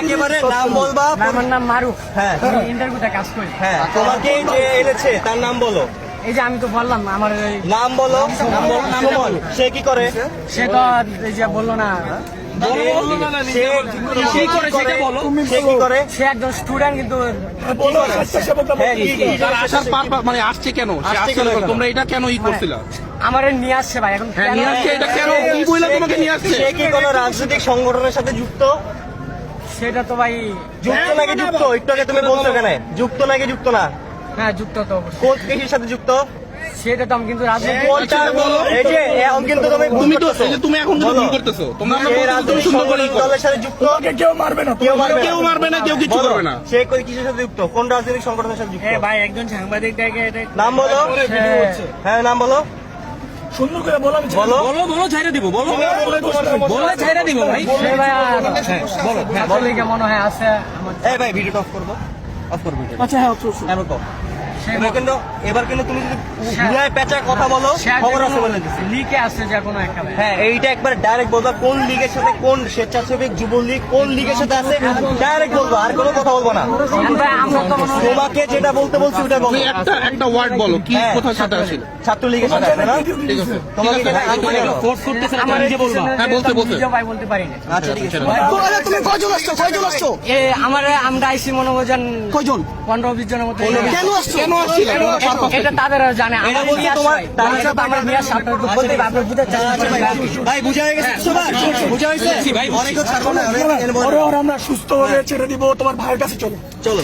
একেবারে নাম বলবা। আমার নাম মারুফ। হ্যাঁ। আমি ইন্টারভিউতে কাজ করি। হ্যাঁ তোমাকে যে এনেছে তার নাম বলো। এই যে আমি তো বললাম আমার নাম বলো নাম বলো বল। সে কি করে? সে তো এই যে বলল না। আমার নিয়ে আসছে ভাই এখন তোমাকে নিয়ে আসছে সে কি কোনো রাজনৈতিক সংগঠনের সাথে যুক্ত সেটা তো ভাই যুক্ত নাকি যুক্ত একটু আগে তুমি বলছো কেন যুক্ত নাকি যুক্ত না হ্যাঁ যুক্ত তো। কোন কিসের সাথে যুক্ত সেটা তো আমি কিন্তু তুমি তো তুমি এখন ভুল করতেছো তোমরা সুন্দর করে ই দলের সাথে যুক্ত কেউ মারবে না কেউ মারবে না কেউ কিছু করবে না সে কই কিসের সাথে যুক্ত কোন রাজনৈতিক সংগঠনের সাথে যুক্ত ভাই একজন সাংবাদিক নাম বলো হ্যাঁ নাম বলো সুন্দর করে বলো বলো বলো বলো ছাইরা দিব বলো বলো ছাইরা দিব ভাই সে বলো মনে হয় আছে এই ভাই ভিডিওটা অফ করব অফ করব আচ্ছা হ্যাঁ। এবার কও। সে এবার কিন্তু এবার কিন্তু তুমি যদি ঘুরায় পেঁচা কথা বলো খবর আছে বলে দিচ্ছি। লিকে আছে যে কোনো একটা হ্যাঁ এইটা একবার ডাইরেক্ট বলবা কোন লিগের সাথে কোন স্বেচ্ছাসেবক যুবলীগ কোন লিগের সাথে আছে ডাইরেক্ট বলব আর কোনো কথা বলব না। আমরা তো তোমাকে যেটা বলতে বলছি ওটা বলো। একটা একটা ওয়ার্ড বলো কি কোথার সাথে আসছিল ছাত্রলীগের সাথে আছে না? ঠিক আছে তোমাকে যেটা ঠিক আছে, বলো। ফোর্স করতেছে আমার নিজে বলবা। হ্যাঁ, বলতে, বলতে। নিজেও ভাই বলতে পারি না। আচ্ছা ঠিক আছে। তুমি কয়জন আসছো? কয়জন আসছো? এ আমার আমরা আইসি মনে করেন কয়জন? পনেরো বিশ জনের মতো। কেন আসছো? কেন আসছিল এটা- তাদের জানে ভাই। বুঝা হয়ে গেছে। বুঝা হয়েছে? আমরা সুস্থ হয়ে ছেড়ে দিব তোমার ভাইয়ের কাছে চলো। চলো।